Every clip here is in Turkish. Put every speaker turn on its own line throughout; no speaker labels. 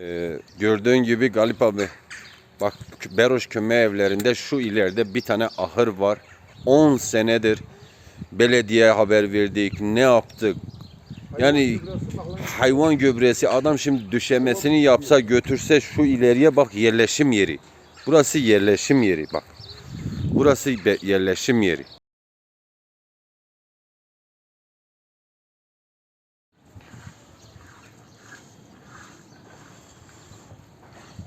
Ee, gördüğün gibi Galip abi bak Beroş köme evlerinde şu ileride bir tane ahır var. 10 senedir belediyeye haber verdik. Ne yaptık? Yani hayvan gübresi adam şimdi düşemesini yapsa götürse şu ileriye bak yerleşim yeri. Burası yerleşim yeri bak. Burası yerleşim yeri.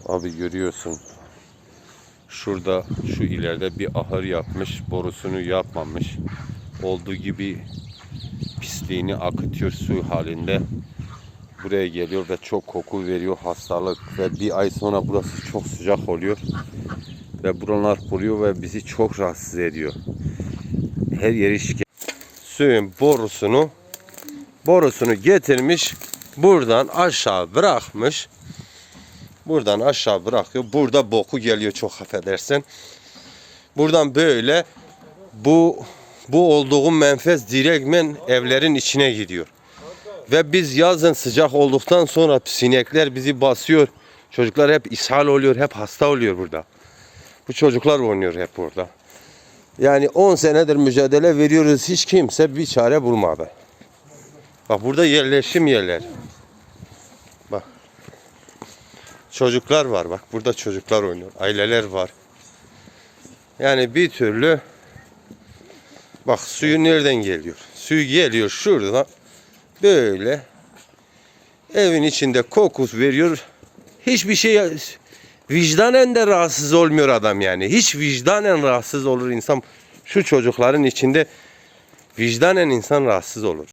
Abi görüyorsun. Şurada şu ileride bir ahır yapmış. Borusunu yapmamış. Olduğu gibi pisliğini akıtıyor su halinde. Buraya geliyor ve çok koku veriyor hastalık ve bir ay sonra burası çok sıcak oluyor. Ve buralar kuruyor ve bizi çok rahatsız ediyor. Her yeri şike. Suyun borusunu borusunu getirmiş buradan aşağı bırakmış. Buradan aşağı bırakıyor. Burada boku geliyor çok affedersin. Buradan böyle bu bu olduğum menfez direktmen evlerin içine gidiyor. Ve biz yazın sıcak olduktan sonra sinekler bizi basıyor. Çocuklar hep ishal oluyor, hep hasta oluyor burada. Bu çocuklar oynuyor hep burada. Yani 10 senedir mücadele veriyoruz. Hiç kimse bir çare bulmadı. Bak burada yerleşim yerler. Bak. Çocuklar var bak. Burada çocuklar oynuyor. Aileler var. Yani bir türlü bak suyu nereden geliyor? Suyu geliyor şuradan böyle evin içinde kokus veriyor. Hiçbir şey vicdanen de rahatsız olmuyor adam yani. Hiç vicdanen rahatsız olur insan. Şu çocukların içinde vicdanen insan rahatsız olur.